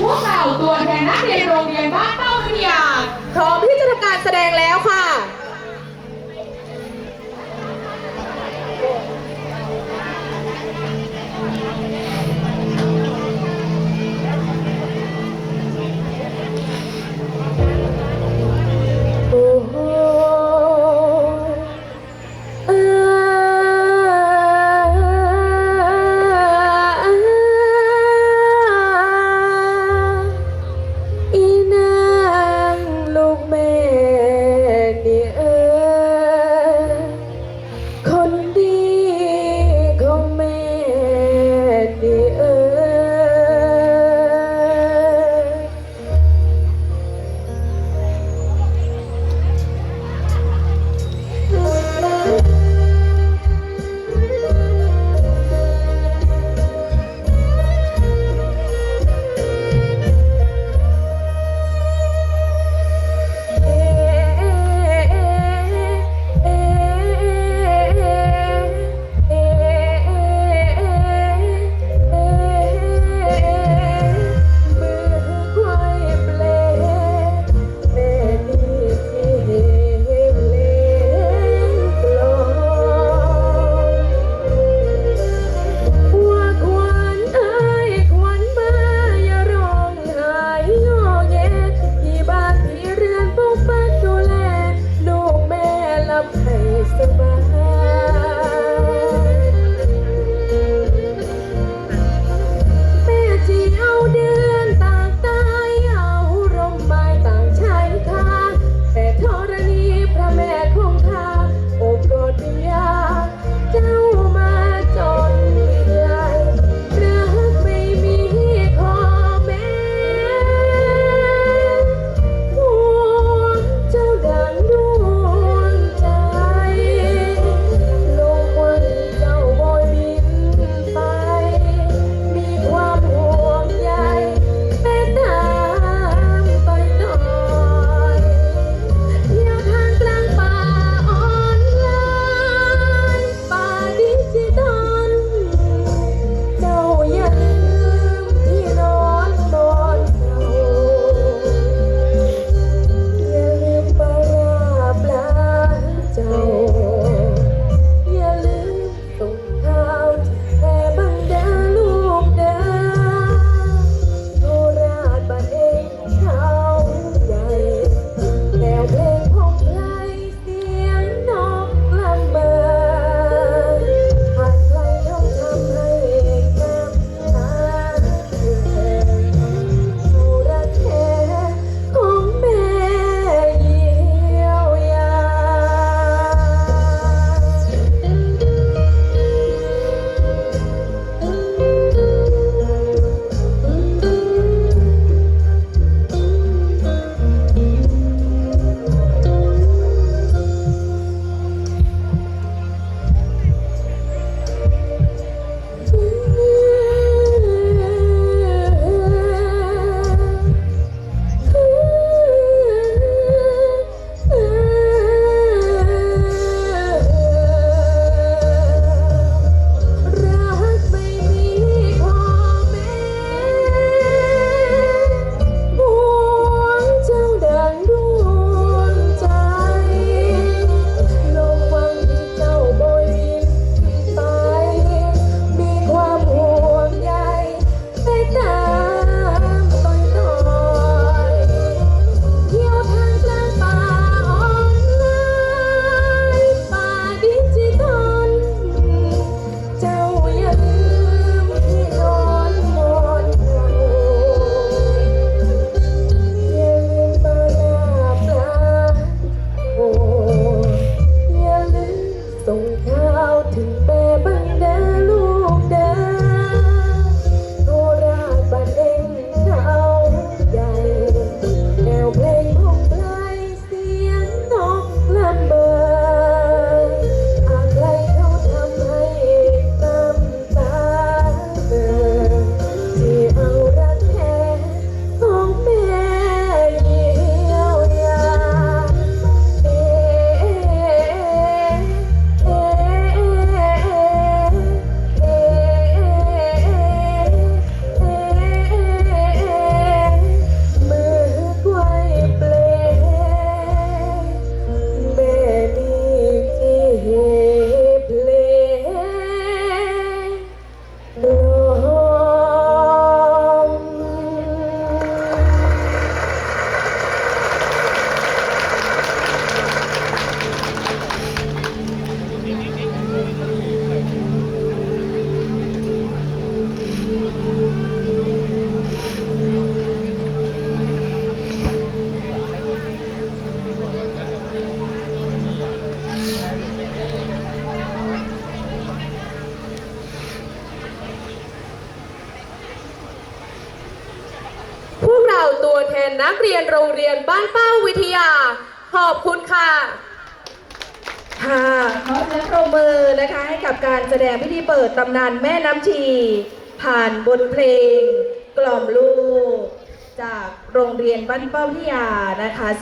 พวกเราตัวแทนนักเรียนโรงเรียนบ้านเต้าวิทยา তাই Uhum. ตัวแทนนักเรียนโรงเรียนบ้านเป้าวิทยา ขอบคุณค่ะ ค่ะขอเสียงปรบมือนะคะให้กับการแสดงพิธีเปิดตำนานแม่น้ำชี ผ่านบทเพลงกล่อมลูก จากโรงเรียนบ้านเป้าวิทยานะคะ